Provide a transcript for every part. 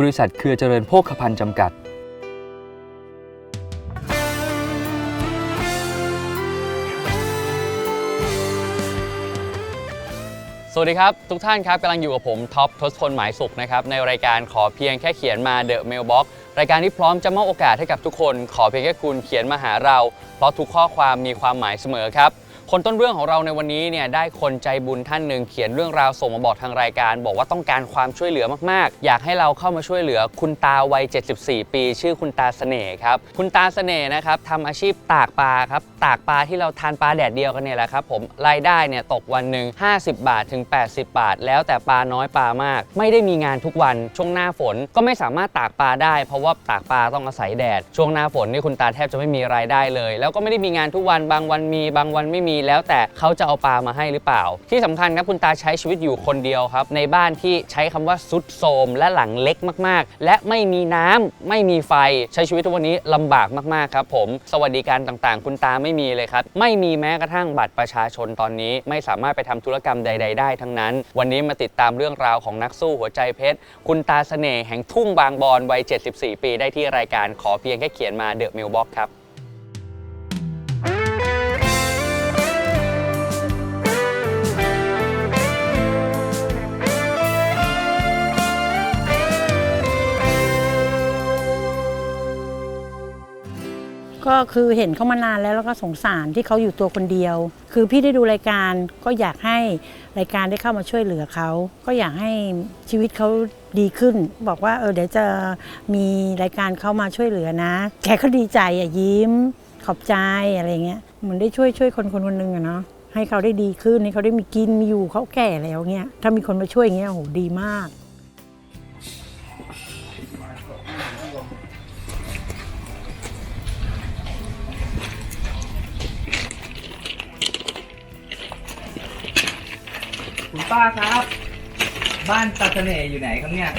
บริษัทเครือเจริญโภคภัณฑ์จำกัด สวัสดีครับ ทุกท่านครับกำลังอยู่กับผมท็อปทศพลหมายสุขนะครับในรายการขอเพียงแค่เขียนมา The Mailbox รายการที่พร้อมจะมอบโอกาสให้กับทุกคน ขอเพียงแค่คุณเขียนมาหาเรา เพราะทุกข้อความมีความหมายเสมอครับ คนต้นเรื่องของเราในวันนี้เนี่ยได้คนใจบุญท่านหนึ่งเขียนเรื่องราวส่งมาบอกทางรายการ บอกว่าต้องการความช่วยเหลือมากๆ อยากให้เราเข้ามาช่วยเหลือคุณตาวัย 74 ปี ชื่อคุณตาเสน่ห์ครับคุณตาเสน่ห์นะครับทำอาชีพตากปลาครับตากปลาที่เราทานปลาแดดเดียวกันเนี่ยแหละครับผมรายได้เนี่ยตกวันหนึ่ง50 บาทถึง 80 บาท แล้วแต่ปลาน้อยปลามาก ไม่ได้มีงานทุกวันช่วงหน้าฝนก็ไม่สามารถตากปลาได้ เพราะว่าตากปลาต้องอาศัยแดดช่วงหน้าฝนนี่คุณตาแทบจะไม่มีรายได้เลย แล้วก็ไม่ได้มีงานทุกวันบางวันมีบางวันไม่มีแล้วแต่เขาจะเอาปลามาให้หรือเปล่า ที่สำคัญครับคุณตาใช้ชีวิตอยู่คนเดียวครับ ในบ้านที่ใช้คำว่าซุดโทมและหลังเล็กมากๆ และไม่มีน้ำไม่มีไฟใช้ชีวิตทุกวันนี้ลำบากมากๆครับผมสวัสดิการต่างๆ คุณตาไม่มีเลยครับ ไม่มีแม้กระทั่งบัตรประชาชนตอนนี้ ไม่สามารถไปทำธุรกรรมใด ๆ ได้ทั้งนั้น วันนี้มาติดตามเรื่องราวของนักสู้หัวใจเพชรคุณตาเสน่ห์แห่งทุ่งบางบอนวัย 74 ปี ได้ที่รายการขอเพียงแค่เขียนมาเดอะมิลบ็อกครับ ก็คือเห็นเขามานานแล้วแล้วก็สงสารที่เขาอยู่ตัวคนเดียว คือพี่ได้ดูรายการก็อยากให้รายการได้เข้ามาช่วยเหลือเขา ก็อยากให้ชีวิตเขาดีขึ้น บอกว่าเออเดี๋ยวจะมีรายการเข้ามาช่วยเหลือนะแกก็ดีใจอะยิ้ม ขอบใจอะไรเงี้ยเหมือนได้ช่วยช่วยคนคนคนหนึ่งอะเนาะให้เขาได้ดีขึ้นให้เขาได้มีกินมีอยู่เขาแก่แล้วเงี้ยถ้ามีคนมาช่วยเงี้ยโหดีมาก คุณป้าครับ บ้านตาเสน่ห์อยู่ไหนครับเนี่ย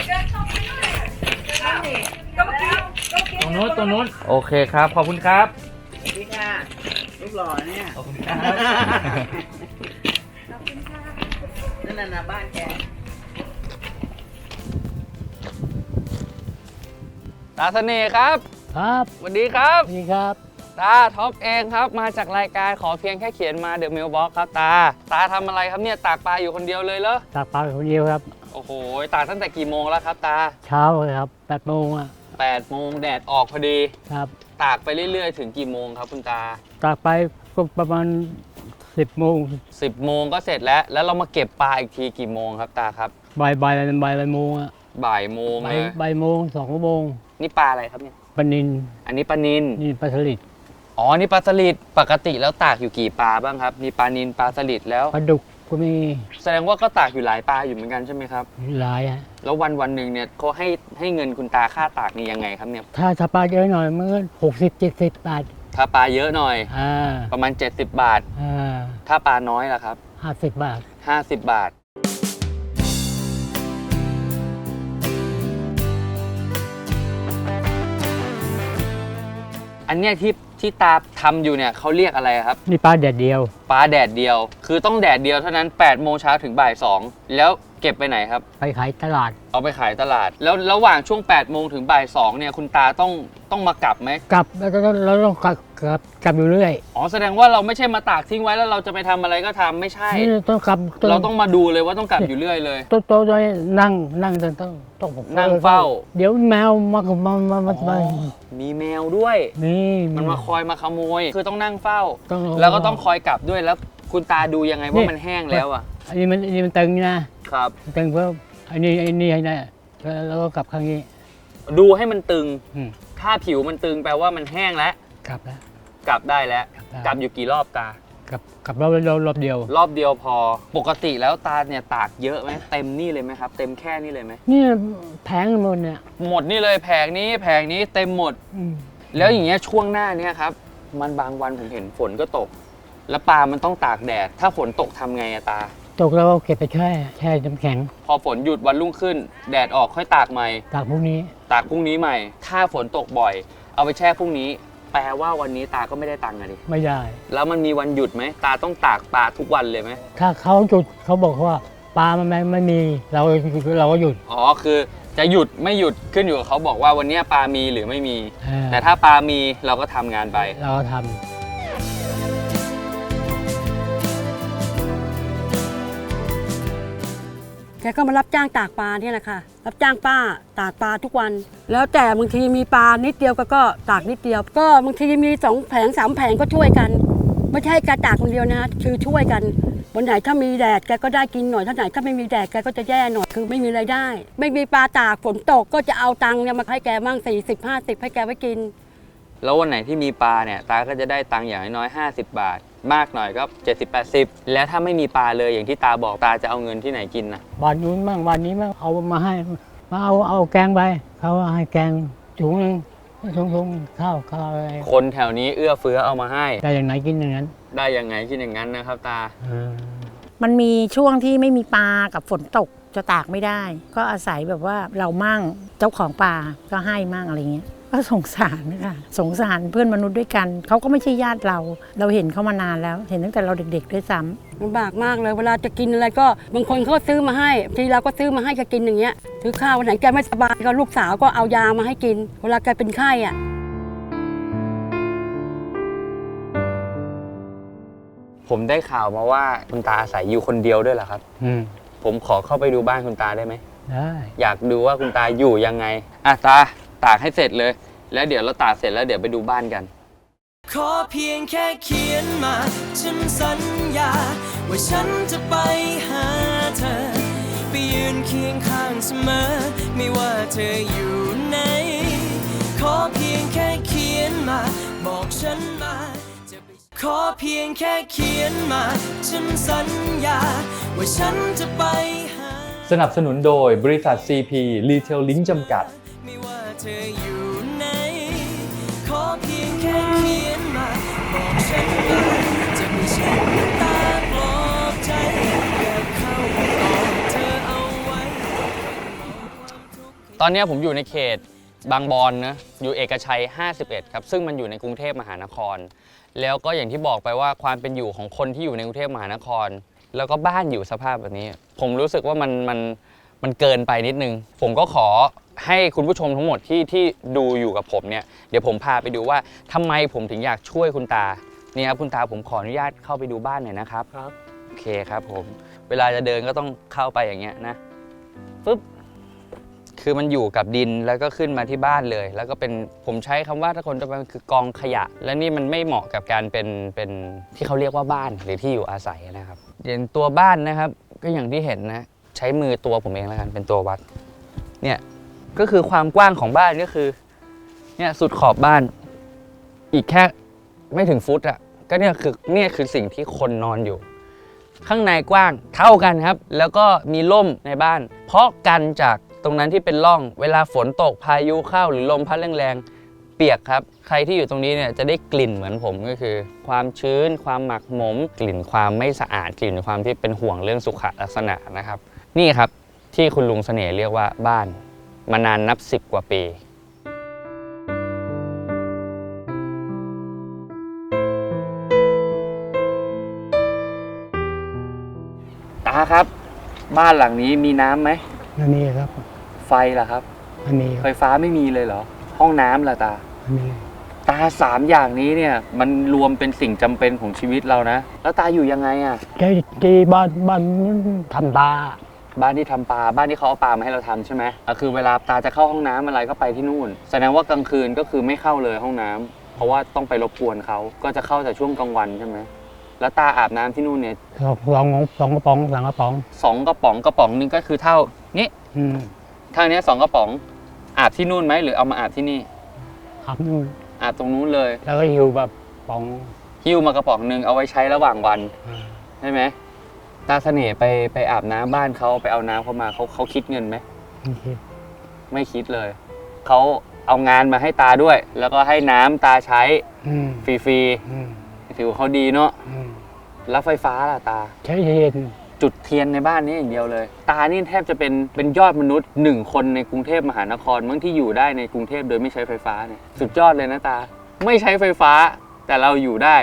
ตรงโน้นตรงโน้นโอเคครับ ขอบคุณครับ นี่ค่ะรูปหล่อเนี่ยขอบคุณครับนั่นน่ะนะบ้านแกตาเสน่ห์ครับ ครับสวัสดีครับ นี่ครับ ตาท็อปเองครับมาจากรายการขอเพียงแค่เขียนมาเดอะมิลบ็อกครับตา ตาทำอะไรครับเนี่ยตากปลาอยู่คนเดียวเลยเหรอตากปลาคนเดียวครับ โอ้โหตากตั้งแต่กี่โมงแล้วครับตา เช้าเลยครับแปดโมงอะ8โมงแดดออกพอดี ครับตากไปเรื่อยๆ ถึงกี่โมงครับคุณตา ตากไปก็ประมาณสิบโมง10โมงก็เสร็จแล้ว แล้วเรามาเก็บปลาอีกทีกี่โมงครับตาครับบ่ายบ่ายบ่ายบ่ายโมงอะบ่ายโมงบ่ายเลยบ่ายโมงสองโมงนี่ปลาอะไรครับเนี่ยปลานินอันนี้ปลานินนี่ปลาสลิด อ๋อ นี่ปลาสลิดปกติแล้วตากอยู่กี่ปลาบ้างครับ มีปลานินปลาสลิดแล้ว ปลาดุกก็มีแสดงว่าก็ตากอยู่หลายปลาอยู่เหมือนกันใช่ไหมครับ หลายอะแล้ววันวันๆหนึ่งเนี่ยเขาให้ให้เงินคุณตาค่าตากนี่ยังไงครับเนี่ย ถ้าถ้าปลาเยอะหน่อยมันก็หกสิบเจ็ดสิบบาทถ้าปลาเยอะหน่อย อ่าประมาณ 70 บาท อ่าถ้าปลาน้อยล่ะครับห้าสิบบาท50 บาท อันเนี้ยที่ ที่ตาทำอยู่เนี่ยเขาเรียกอะไรครับ นี่ปลาแดดเดียว ปลาแดดเดียว คือต้องแดดเดียวเท่านั้น8โมงเช้าถึงบ่าย2แล้วเก็บไปไหนครับ ไปขายตลาดเอาไปขายตลาด แล้วระหว่างช่วง8โมงถึงบ่าย2เนี่ยคุณตาต้องต้องมากลับไหม กลับแล้วก็เราต้องกลับกลับกลับอยู่เรื่อยอ๋อแสดงว่าเราไม่ใช่มาตากทิ้งไว้แล้วเราจะไปทำอะไรก็ทำไม่ใช่ นี่ต้องกลับเราต้องมาดูเลยว่าต้องกลับอยู่เรื่อยเลยโต๊ะโต๊ะด้วยนั่งนั่งต้องต้องต้องผมนั่งเฝ้า เดี๋ยวแมวมามามามามามีแมวด้วย นี่มันมาคอยมาขโมย คือต้องนั่งเฝ้า ต้องแล้วก็ต้องคอยกลับด้วยแล้ว คุณตาดูยังไงว่ามันแห้งแล้วอะ อันนี้มันอันนี้มันตึงนะครับ ตึงเพิ่มอันนี้อันนี้ให้ได้แล้วแล้วก็กลับข้างนี้ ดูให้มันตึง อืม ถ้าผิวมันตึงแปลว่ามันแห้งแล้ว กลับแล้วกลับได้แล้ว กลับได้กลับอยู่กี่รอบตากับกับรอบรอบรอบเดียว รอบเดียวพอ ปกติแล้วตาเนี่ยตากเยอะไหมเต็มนี่เลยไหมครับ เต็มแค่นี้เลยไหมนี่แพงหมดเนี่ย หมดนี่เลยแผงนี้แผงนี้เต็มหมดอืมแล้วอย่างเงี้ยช่วงหน้าเนี่ยครับ มันบางวันผมเห็นฝนก็ตก แล้วปลามันต้องตากแดด ถ้าฝนตกทำไงอะตา ตกแล้วก็เก็บไปแช่แช่น้ำแข็ง พอฝนหยุดวันรุ่งขึ้น แดดออกค่อยตากใหม่ ตากพวกนี้ ตากพรุ่งนี้ใหม่ ถ้าฝนตกบ่อย เอาไปแช่พรุ่งนี้ แปลว่าวันนี้ตาก็ไม่ได้ตังค์อะดิไม่ได้ แล้วมันมีวันหยุดไหมตาต้องตากปลาทุกวันเลยไหมถ้าเขาหยุดเขาบอกว่าปลามันไม่ไม่มีเราเราก็หยุด อ๋อคือจะหยุดไม่หยุดขึ้นอยู่กับเขาบอกว่าวันเนี้ยปลามีหรือไม่มี เออ แต่ถ้าปลามีเราก็ทำงานไป เราก็ทแกก็มารับจ้างตากปลาเนี่ยแหละค่ะ รับจ้างป้าตากปลาทุกวัน แล้วแต่บางทีมีปลานิดเดียวก็ก็ตากนิดเดียว ก็บางทีมีสองแผงสามแผงก็ช่วยกัน ไม่ใช่แกตากคนเดียวนะคือช่วยกันวันไหนถ้ามีแดดแกก็ได้กินหน่อยถ้าไหนถ้าไม่มีแดดแกก็จะแย่หน่อยคือไม่มีรายได้ ไม่มีปลาตากฝนตกก็จะเอาตังค์เนี่ยมาให้แกมั่งสี่สิบห้าสิบให้แกไว้กิน แล้ววันไหนที่มีปลาเนี่ยตาก็จะได้ตังค์อย่างน้อยๆ50 บาท มากหน่อยก็ 70 80 แล้วถ้าไม่มีปลาเลยอย่างที่ตาบอกตาจะเอาเงินที่ไหนกินนะำวันนู้นบ้างวันนี้บ้างเอามาให้ มาเอาเอาแกงไปเขาให้แกงถุงหนึ่งถุงถุงข้าวข้าวอะไรคนแถวนี้เอื้อเฟื้อเอามาให้ ได้อย่างไหนกินอย่างนั้นได้ยังไงคิดอย่างนั้นนะครับตาเออมันมีช่วงที่ไม่มีปลากับฝนตกจะตากไม่ได้ ก็อาศัยแบบว่าเรามั่งเจ้าของปลาก็ให้มั่งอะไรเงี้ย ก็สงสารนะคะสงสารเพื่อนมนุษย์ด้วยกันเขาก็ไม่ใช่ญาติเรา เราเห็นเขามานานแล้ว เห็นตั้งแต่เราเด็กๆด้วยซ้ำลำบากมากเลยเวลาจะกินอะไรก็บางคนเขาก็ซื้อมาให้ทีเราก็ซื้อมาให้แกกินอย่างเงี้ยซื้อข้าววันไหนแกไม่สบายก็ลูกสาวก็เอายามาให้กิน เวลาแกเป็นไข้อะผมได้ข่าวมาว่าคุณตาอาศัยอยู่คนเดียวด้วยเหรอครับ อืมผมขอเข้าไปดูบ้านคุณตาได้ไหมได้ อยากดูว่าคุณตาอยู่ยังไงอะตา ตากให้เสร็จเลย แล้วเดี๋ยวเราตากเสร็จแล้วเดี๋ยวไปดูบ้านกัน ขอเพียงแค่เขียนมาฉันสัญญา ว่าฉันจะไปหาเธอ ไปยืนเคียงข้างเสมอ ไม่ว่าเธออยู่ไหนขอเพียงแค่เขียนมา บอกฉันมาจะไปขอเพียงแค่เขียนมาฉันสัญญา ว่าฉันจะไปหา สนับสนุนโดยบริษัท CP Retail Link จำกัดไม่ว่าเธออยู่ไหน ขอเพียงแค่เขียนมา บอกฉันมาจะม่ใช่ตาปลอบใจอยากเข้าไปกอเธอเอาไว้ ตอนเนี้ยผมอยู่ในเขตบางบอนนะอยู่เอกชัย 51 ครับ ซึ่งมันอยู่ในกรุงเทพมหานคร แล้วก็อย่างที่บอกไปว่าความเป็นอยู่ของคนที่อยู่ในกรุงเทพมหานคร แล้วก็บ้านอยู่สภาพแบบนี้ ผมรู้สึกว่ามันมัน มันเกินไปนิดนึง ผมก็ขอให้คุณผู้ชมทั้งหมดที่ที่ดูอยู่กับผมเนี่ยเดี๋ยวผมพาไปดูว่าทำไมผมถึงอยากช่วยคุณตาเนี่ยครับคุณตาผมขออนุญาตเข้าไปดูบ้านหน่อยนะครับ ครับ โอเคครับผม เวลาจะเดินก็ต้องเข้าไปอย่างเงี้ยนะปึ๊บคือมันอยู่กับดินแล้วก็ขึ้นมาที่บ้านเลย แล้วก็เป็นผมใช้คำว่าถ้าคนจะไปคือกองขยะ และนี่มันไม่เหมาะกับการเป็นเป็นที่เขาเรียกว่าบ้านหรือที่อยู่อาศัยนะครับอย่างตัวบ้านนะครับ ก็อย่างที่เห็นนะ ใช้มือตัวผมเองแล้วกันเป็นตัววัด เนี่ยก็คือความกว้างของบ้านก็คือ เนี่ยสุดขอบบ้าน อีกแค่ไม่ถึงฟุตอะก็เนี่ยคือเนี่ยคือสิ่งที่คนนอนอยู่ ข้างในกว้างเท่ากันครับ แล้วก็มีร่มในบ้าน เพราะกันจากตรงนั้นที่เป็นร่อง เวลาฝนตกพายุเข้าหรือลมพัดแรงๆเปียกครับ ใครที่อยู่ตรงนี้เนี่ยจะได้กลิ่นเหมือนผมก็คือ ความชื้น ความหมักหมม กลิ่นความไม่สะอาดกลิ่นความที่เป็นห่วงเรื่องสุขลักษณะนะครับ นี่ครับที่คุณลุงเสน่ห์เรียกว่าบ้าน มานานนับสิบกว่าปีตาครับ บ้านหลังนี้มีน้ำไหม อันนี้ครับ ไฟล่ะครับ อันนี้คไฟรับฟ้าไม่มีเลยเหรอ ห้องน้ำล่ะตา อันนี้ตาสามอย่างนี้เนี่ย มันรวมเป็นสิ่งจำเป็นของชีวิตเรานะ แล้วตาอยู่ยังไงอะที่ที่บ้านบ้านทำตา บ้านที่ทำปลาบ้านที่เขาเอาปลามาให้เราทำใช่ไหมอะคือเวลาตาจะเข้าห้องน้ำอะไรก็ไปที่นู่น แสดงว่ากลางคืนก็คือไม่เข้าเลยห้องน้ำเพราะว่าต้องไปรบกวนเขาก็จะเข้าแต่ช่วงกลางวันใช่ไหมแล้วตาอาบน้ำที่นู่นเนี่ยสองสองสองกระป๋องสามกระป๋อง สองกระป๋องกระป๋องหนึงก็คือเท่านี้อืมเท่านี้สองกระป๋องอาบที่นู่นไหมหรือเอามาอาบที่นี่ อาบนู่นอาบตรงนู้นเลย แล้วก็หิวแบบป๋องหิ้วมากระป๋องหนึ่งเอาไว้ใช้ระหว่างวันใช่ไหม ตาเสน่ห์ไปไปอาบน้ำบ้านเขาไปเอาน้ำเขามาเขาเขาคิดเงินไหมไม่คิดไม่คิดเลย เขาเอางานมาให้ตาด้วย แล้วก็ให้น้ำตาใช้อืมฟรีอืมๆถือว่าเขาดีเนาะอืมแล้วไฟฟ้าล่ะตา ใช้เย็นจุดเทียนในบ้านนี้อย่างเดียวเลย ตานี่แทบจะเป็นเป็นยอดมนุษย์หนึ่งคนในกรุงเทพมหานครมั้งที่อยู่ได้ในกรุงเทพโดยไม่ใช้ไฟฟ้าเนี่ยสุดยอดเลยนะตา ไม่ใช้ไฟฟ้าแต่เราอยู่ได้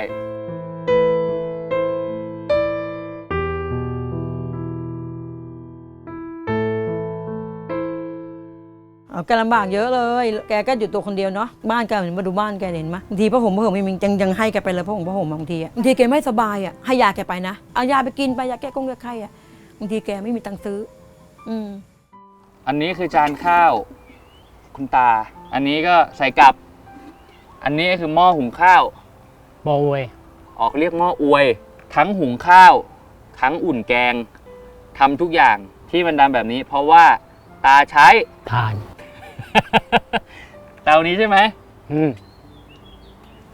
แกลำบากเยอะเลย แกก็อยู่ตัวคนเดียวเนาะ บ้านแกเหมือนมาดูบ้านแกเห็นไหมบางทีผ้าห่มผ้าห่มยังยังยังให้แกไปเลยผ้าห่มผ้าห่มบางทีอะบางทีแกไม่สบายอะให้ยาแกไปนะ เอายาไปกินไปยาแก้กงแก้ไข้อะบางทีแกไม่มีตังค์ซื้อ อืม อันนี้คือจานข้าวคุณตา อันนี้ก็ใส่กลับ อันนี้คือหม้อหุงข้าวๆบอเวยออกเรียกหม้ออวย ทั้งหุงข้าว ทั้งอุ่นแกงทำทุกอย่างที่มันดำแบบนี้ เพราะว่าตาใช้ ทาน เตานี้ใช่ไหมอืม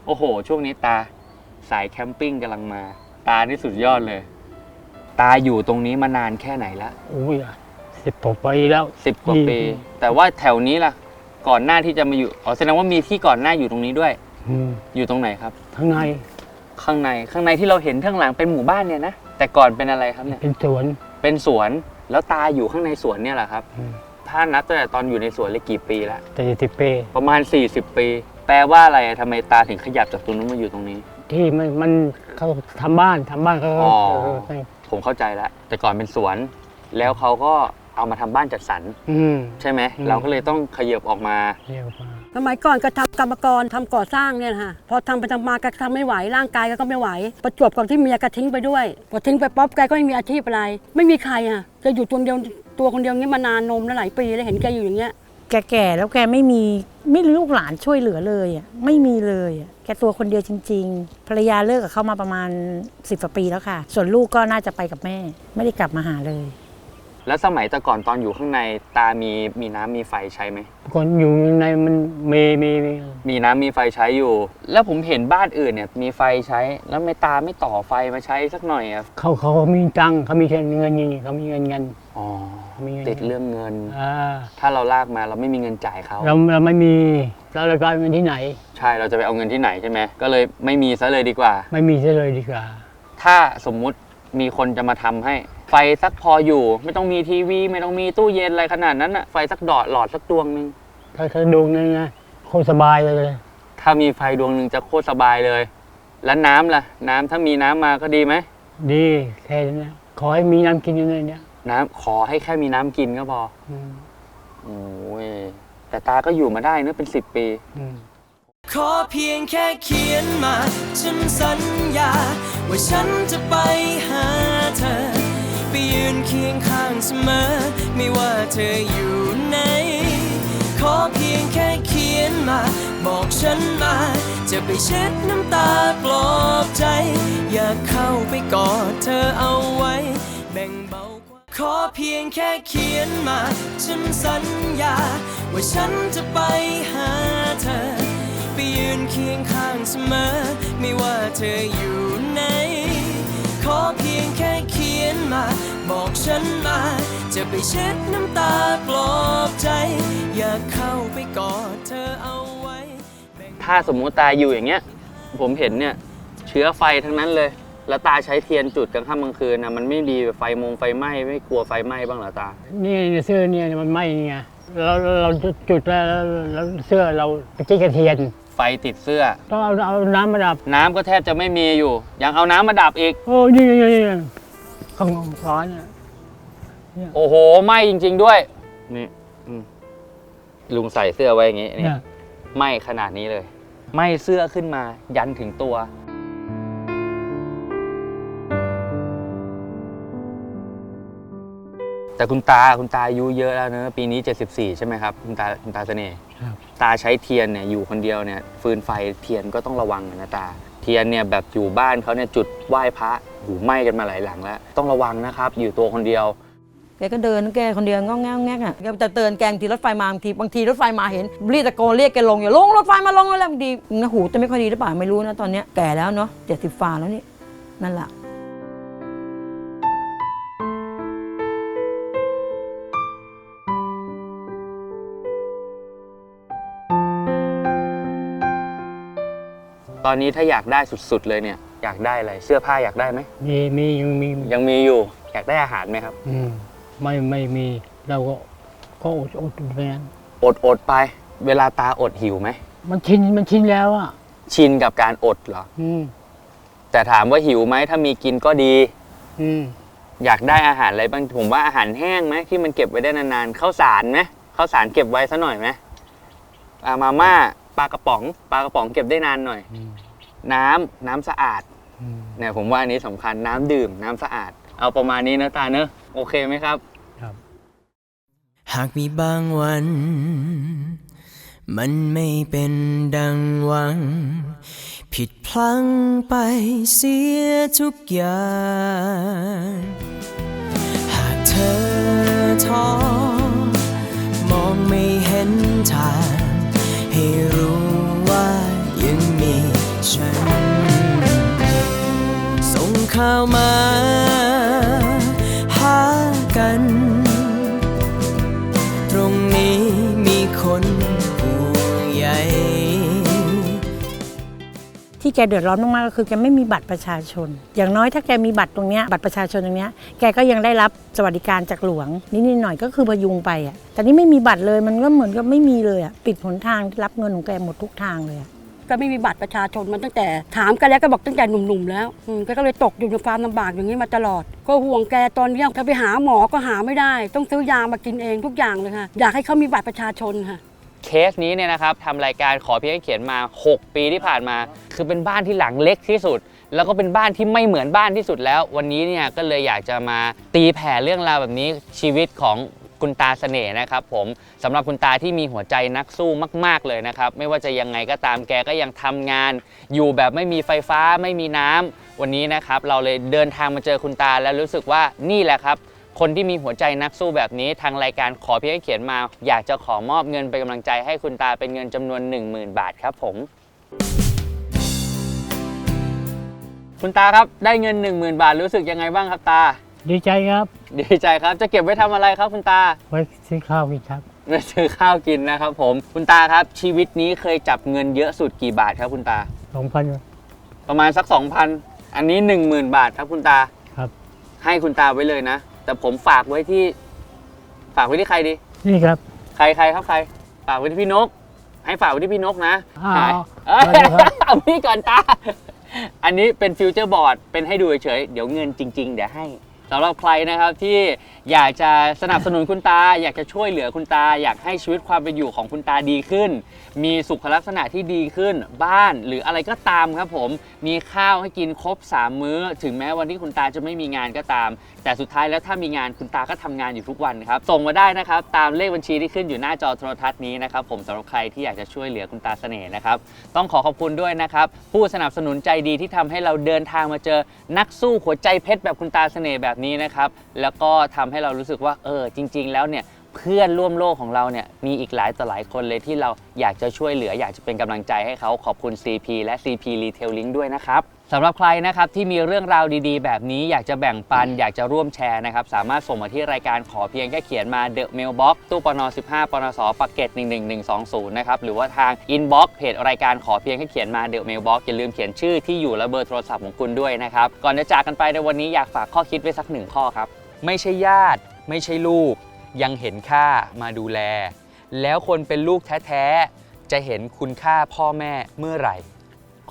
โอ้โห ช่วงนี้ตาสายแคมปิ้งกำลังมา ตานี่สุดยอดเลย ตาอยู่ตรงนี้มานานแค่ไหนละอุ้ยสิบกว่าปีแล้ว สิบกว่าอืมปีแต่ว่าแถวนี้ล่ะ ก่อนหน้าที่จะมาอยู่อ๋อแสดงว่ามีที่ก่อนหน้าอยู่ตรงนี้ด้วย อืมอยู่ตรงไหนครับ ข้างในข้างในข้างในที่เราเห็นข้างหลังเป็นหมู่บ้านเนี่ยนะแต่ก่อนเป็นอะไรครับเนี่ย เป็นสวนเป็นสวนแล้วตาอยู่ข้างในสวนเนี่ยแหละครับ อืม ถ้านับตั้งแต่ตอนอยู่ในสวนเลยกี่ปีละแต่สิบปีประมาณ 40 ปี แปลว่าอะไรอะทำไมตาถึงขยับจากตรงนู้นมาอยู่ตรงนี้ ที่มันมันเขาทำบ้านทำบ้านเขาก็อ๋อ เออให้ผมเข้าใจแล้วแต่ก่อนเป็นสวน แล้วเขาก็เอามาทำบ้านจัดสรรอืม ใช่ไหมอืม เราก็เลยต้องขยับออกมา เรียกว่าสมัยก่อนก็ทำกรรมกรทำก่อสร้างเนี่ยนะฮะพอทำไปทำมาก็ทำไม่ไหวร่างกายก็ไม่ไหว ประจวบกับที่เมียก็ทิ้งไปด้วยพอทิ้งไปป๊อปแกก็ไม่มีอาชีพอะไร ไม่มีใครอะแกอยู่ตัวเดียว ตัวคนเดียวอย่างนี้มานานนมแล้วหลายปีแล้วเห็นแกอยู่อย่างเงี้ย แกแก่แล้วแกไม่มีไม่มีลูกหลานช่วยเหลือเลยอะไม่มีเลยอะแกตัวคนเดียวจริง ๆ ภรรยาเลิกกับเขามาประมาณสิบกว่าปีแล้วค่ะ ส่วนลูกก็น่าจะไปกับแม่ ไม่ได้กลับมาหาเลย แล้วสมัยแต่ก่อนตอนอยู่ข้างในตามีมีน้ำมีไฟใช้ไหม คนอยู่ในมันมีมีมีมีน้ำมีไฟใช้อยู่ แล้วผมเห็นบ้านอื่นเนี่ยมีไฟใช้ แล้วไม่ตาไม่ต่อไฟมาใช้สักหน่อยอะเขาเขามีตังค์เขามีเงินนี่เขามีเงินเงิน อ๋อมีเงินติดเรื่องเงิน อ่าถ้าเราลากมาเราไม่มีเงินจ่ายเขาเราเราไม่มีเราจะไปเป็นที่ไหน ใช่เราจะไปเอาเงินที่ไหนใช่ไหมก็เลยไม่มีซะเลยดีกว่า ไม่มีซะเลยดีกว่า ถ้าสมมุติมีคนจะมาทำให้ ไฟสักพออยู่ ไม่ต้องมีทีวี ไม่ต้องมีตู้เย็นอะไรขนาดนั้นอะไฟสักดอดหลอดสักดวงหนึ่งถ้าถ้าดวงนึงนะโคตรสบายเลย ถ้ามีไฟดวงหนึ่งจะโคตรสบายเลย แล้วน้ำล่ะ น้ำถ้ามีน้ำมาก็ดีไหมดีแค่นี้นะขอให้มีน้ำกินอยู่ในเนี้ย น้ำขอให้แค่มีน้ำกินก็พออืมโอ้ยแต่ตาก็อยู่มาได้เนอะเป็นสิบปี อืม ขอเพียงแค่เขียนมา ฉันสัญญา ว่าฉันจะไปหาเธอ ไปยืนเคียงข้างเสมอ ไม่ว่าเธออยู่ไหน ขอเพียงแค่เขียนมา บอกฉันมา จะไปเช็ดน้ำตาปลอบใจ อยากเข้าไปกอดเธอเอาไว้ แบ่งเบาความ ขอเพียงแค่เขียนมา ฉันสัญญา ว่าฉันจะไปหาเธอ ไปยืนเคียงข้างเสมอ ไม่ว่าเธออยู่ไหน ขอเพียงแค่เขียนมา บอกฉันมา จะไปเช็ดน้ำตาปลอบใจ อยากเข้าไปกอดเธอเอาไว้ ถ้าสมมุติตาอยู่อย่างเงี้ย ผมเห็นเนี่ย เชื้อไฟทั้งนั้นเลย แล้วตาใช้เทียนจุดกลางค่ำกลางคืนนะมันไม่ดีแบบไฟมงไฟไหม้ไม่กลัวไฟไหม้บ้างเหรอตา นี่เสื้อเนี่ยมันไหม้ไงเราเราจุดแล้วแล้วเสื้อเราไปจี้กระเทียนไฟติดเสื้อ ต้องเอาเอาน้ำมาดับ น้ำก็แทบจะไม่มีอยู่ ยังเอาน้ำมาดับอีก โอ้นี่นี่นี่ข้างร้อนอะโอ้โหไหม้จริง ๆด้วย นี่อืมลุงใส่เสื้อไว้อย่างงี้นี่เนี่ยไหม้ขนาดนี้เลยไหม้เสื้อขึ้นมายันถึงตัว แต่คุณตาคุณตาอายุเยอะแล้วเนอะปีนี้ 74 ใช่ไหมครับคุณตาคุณตาเสน่ห์ครับ ตาใช้เทียนเนี่ยอยู่คนเดียวเนี่ยฟืนไฟเทียนก็ต้องระวังนะตา เทียนเนี่ยแบบอยู่บ้านเขาเนี่ยจุดไหว้พระหูไหม้กันมาหลายหลังแล้ว ต้องระวังนะครับอยู่ตัวคนเดียว แกก็เดินแกคนเดียวงอแงงแงกอะแกจะเตือนแกบางทีรถไฟมาบางทีบางทีรถไฟมาเห็นรีบตะโกนเรียกแกลงอย่าลงรถไฟมาลงแล้วบางทีนะหูจะไม่ค่อยดีหรือเปล่าไม่รู้นะตอนเนี้ยแก่แล้วเนาะเจ็ดสิบฝ่าแล้วนี่นั่นแหละ ตอนนี้ถ้าอยากได้สุดๆเลยเนี่ย อยากได้อะไรเสื้อผ้าอยากได้ไหมมีมียังมียังมีอยู่อยากได้อาหารไหมครับ อืมไม่ไม่มีเราก็ก็อดอดอยู่แบบนั้นอดอดไป เวลาตาอดหิวไหมมันชินมันชินแล้วอะ ชินกับการอดเหรออืมแต่ถามว่าหิวไหมถ้ามีกินก็ดี อืมอยากได้อาหารอะไรบ้างผมว่าอาหารแห้งไหมที่มันเก็บไว้ได้นานๆข้าวสารไหมข้าวสารเก็บไว้ซะหน่อยไหมอ่ามาม่า ปลากระป๋อง ปลากระป๋องเก็บได้นานหน่อยอืมน้ำน้ำสะอาดอืมเนี่ยผมว่าอันนี้สำคัญน้ำดื่มน้ำสะอาด เอาประมาณนี้นะตาเนอะโอเคไหมครับ ครับ หากมีบางวัน มันไม่เป็นดังหวัง ผิดพลั้งไปเสียทุกอย่างาวมา หากัน ตรงนี้มีคนห่วงใยที่แกเดือดร้อนมากๆก็คือแกไม่มีบัตรประชาชน อย่างน้อยถ้าแกมีบัตรตรงเนี้ยบัตรประชาชนตรงเนี้ยแกก็ยังได้รับสวัสดิการจากหลวงนิดๆหน่อยๆก็คือพยุงไปอะแต่นี่ไม่มีบัตรเลยมันก็เหมือนกับไม่มีเลยอะปิดหนทางรับเงินของแกหมดทุกทางเลยอะ ก็ไม่มีบัตรประชาชนมันตั้งแต่ ถามกันแล้วก็บอกตั้งแต่หนุ่มๆแล้วก็เลยตกอยู่ในความลำบากอย่างนี้มาตลอด ก็ห่วงแกตอนเนี้ยถ้าไปหาหมอก็หาไม่ได้ ต้องซื้อยามากินเองทุกอย่างเลยค่ะอยากให้เขามีบัตรประชาชนค่ะเคสนี้เนี่ยนะครับทำรายการขอเพียงให้เขียนมา 6 ปีที่ผ่านมา คือเป็นบ้านที่หลังเล็กที่สุด แล้วก็เป็นบ้านที่ไม่เหมือนบ้านที่สุดแล้ว วันนี้เนี่ยก็เลยอยากจะมาตีแผ่เรื่องราวแบบนี้ชีวิตของ คุณตาเสน่ห์นะครับผมสำหรับคุณตาที่มีหัวใจนักสู้มาก ๆ เลยนะครับไม่ว่าจะยังไงก็ตามแกก็ยังทำงาน อยู่แบบไม่มีไฟฟ้าไม่มีน้ำวันนี้นะครับเราเลยเดินทางมาเจอคุณตาแล้วรู้สึกว่านี่แหละครับคนที่มีหัวใจนักสู้แบบนี้ทางรายการขอเพียงให้เขียนมา อยากจะขอมอบเงินเป็นกำลังใจให้คุณตาเป็นเงินจำนวน 10,000 บาทครับผม คุณตาครับได้เงิน 10,000 บาทรู้สึกยังไงบ้างครับตา ดีใจครับ ดีใจครับ จะเก็บไว้ทำอะไรครับคุณตา ไว้ซื้อข้าวกินครับไว้ซื้อข้าวกินนะครับผม คุณตาครับ ชีวิตนี้เคยจับเงินเยอะสุดกี่บาทครับคุณตา สองพันประมาณสัก 2,000 อันนี้ 10,000 บาทครับคุณตา ครับ ให้คุณตาไว้เลยนะ แต่ผมฝากไว้ที่ ฝากไว้ที่ใครดี นี่ครับ ใครใครครับใคร ฝากไว้ที่พี่นก ให้ฝากไว้ที่พี่นกนะอ้าวหายเอ้ยเอาเลยครับเอาพี่ก่อนตา อันนี้เป็นฟิวเจอร์บอร์ด เป็นให้ดูเฉยๆเดี๋ยวเงินจริง ๆ เดี๋ยวให้ สำหรับใครนะครับที่อยากจะสนับสนุนคุณตา อยากจะช่วยเหลือคุณตา อยากให้ชีวิตความเป็นอยู่ของคุณตาดีขึ้น มีสุขลักษณะที่ดีขึ้น บ้านหรืออะไรก็ตามครับผมมีข้าวให้กินครบ 3 มื้อ ถึงแม้วันที่คุณตาจะไม่มีงานก็ตามแต่สุดท้ายแล้วถ้ามีงานคุณตาก็ทำงานอยู่ทุกวันครับ ส่งมาได้นะครับตามเลขบัญชีที่ขึ้นอยู่หน้าจอโทรทัศน์นี้นะครับผมสำหรับใครที่อยากจะช่วยเหลือคุณตาเสน่ห์นะครับต้องขอขอบคุณด้วยนะครับผู้สนับสนุนใจดีที่ทำให้เราเดินทางมาเจอนักสู้หัวใจเพชรแบบคุณตาเสน่ห์แบบนี้นะครับแล้วก็ทำให้เรารู้สึกว่าเออจริง ๆ แล้วเนี่ย เพื่อนร่วมโลกของเราเนี่ยมีอีกหลายต่อหลายคนเลยที่เราอยากจะช่วยเหลือ อยากจะเป็นกำลังใจให้เขาขอบคุณ CP และ CP Retailing ด้วยนะครับสำหรับใครนะครับที่มีเรื่องราวดีๆ แบบนี้อยากจะแบ่งปัน อยากจะร่วมแชร์นะครับ สามารถส่งมาที่รายการขอเพียงแค่เขียนมา The Mailbox ตู้ปน15ปนสปักเกต11120 นะครับ หรือว่าทาง Inbox เพจรายการขอเพียงแค่เขียนมา The Mailbox อย่าลืมเขียนชื่อที่อยู่และเบอร์โทรศัพท์ของคุณด้วยนะครับก่อนจะจากกันไปในวันนี้อยากฝากข้อคิดไว้สักหนึ่งข้อครับไม่ใช่ญาติ ไม่ใช่ลูก ยังเห็นค่ามาดูแล แล้วคนเป็นลูกแท้ๆ จะเห็นคุณค่าพ่อแม่เมื่อไหร่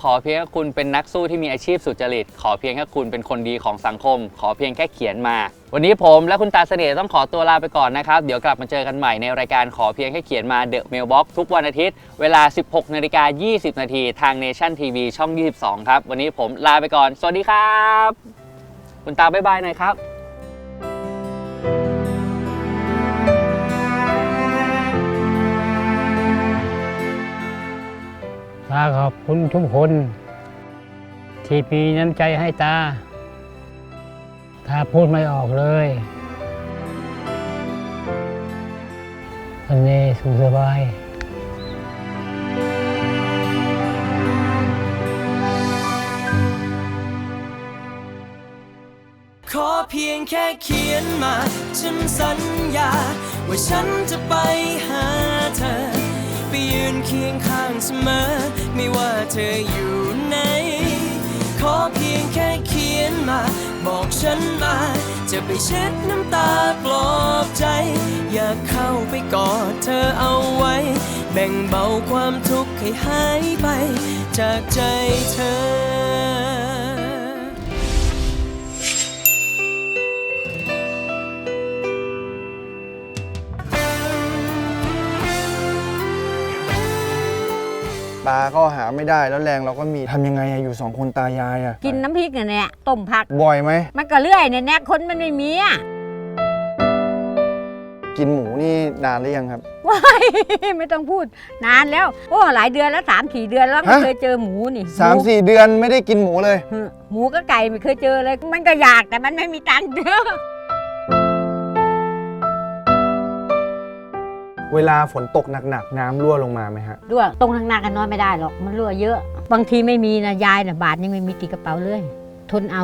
ขอเพียงแค่คุณเป็นนักสู้ที่มีอาชีพสุจริต ขอเพียงแค่คุณเป็นคนดีของสังคม ขอเพียงแค่เขียนมา วันนี้ผมและคุณตาเสน่ห์ต้องขอตัวลาไปก่อนนะครับ เดี๋ยวกลับมาเจอกันใหม่ในรายการขอเพียงแค่เขียนมา The Mailbox ทุกวันอาทิตย์ เวลา 16นาฬิกา20นาทีทาง Nation TV ช่อง 22 ครับ วันนี้ผมลาไปก่อน สวัสดีครับ คุณตาบ๊ายบายหน่อยครับ ตาขอบคุณทุกคน ที่มีน้ำใจให้ตาถ้าพูดไม่ออกเลยวันนี้สุขสบายขอเพียงแค่เขียนมา ฉันสัญญา ว่าฉันจะไปหาเธอ ไปยืนเคียงข้างเสมอ ไม่ว่าเธออยู่ไหน ขอเพียงแค่เขียนมา บอกฉันมา จะไปเช็ดน้ำตาปลอบใจ อยากเข้าไปกอดเธอเอาไว้ แบ่งเบาความทุกข์ให้หายไป จากใจเธอ ปลาก็หาไม่ได้แล้วแรงเราก็มีทำยังไงอะอยู่สองคนตายายอะกินน้ำพริกเนี่ยแหละต้มผัก บ่อยไหม มันก็เลื่อยเนี่ยแน่คนมันไม่มีอะกินหมูนี่นานหรือยังครับ ว้าย ไม่ต้องพูด นานแล้ว โอ้หลายเดือนแล้วสามสี่เดือนแล้วไม่ฮะ เคยเจอหมูนี่สามหสี่เดือนไม่ได้กินหมูเลย หมูหมูก็ไก่ไม่เคยเจอเลย มันก็อยากแต่มันไม่มีตังค์เด้อ เวลาฝนตกหนักๆ น้ำรั่วลงมาไหมฮะด้วยตรงทางหน้ากันนอนไม่ได้หรอกมันรั่วเยอะ บางทีไม่มีนะยายนะบาทยังไม่มีติดกระเป๋าเลย ทนเอา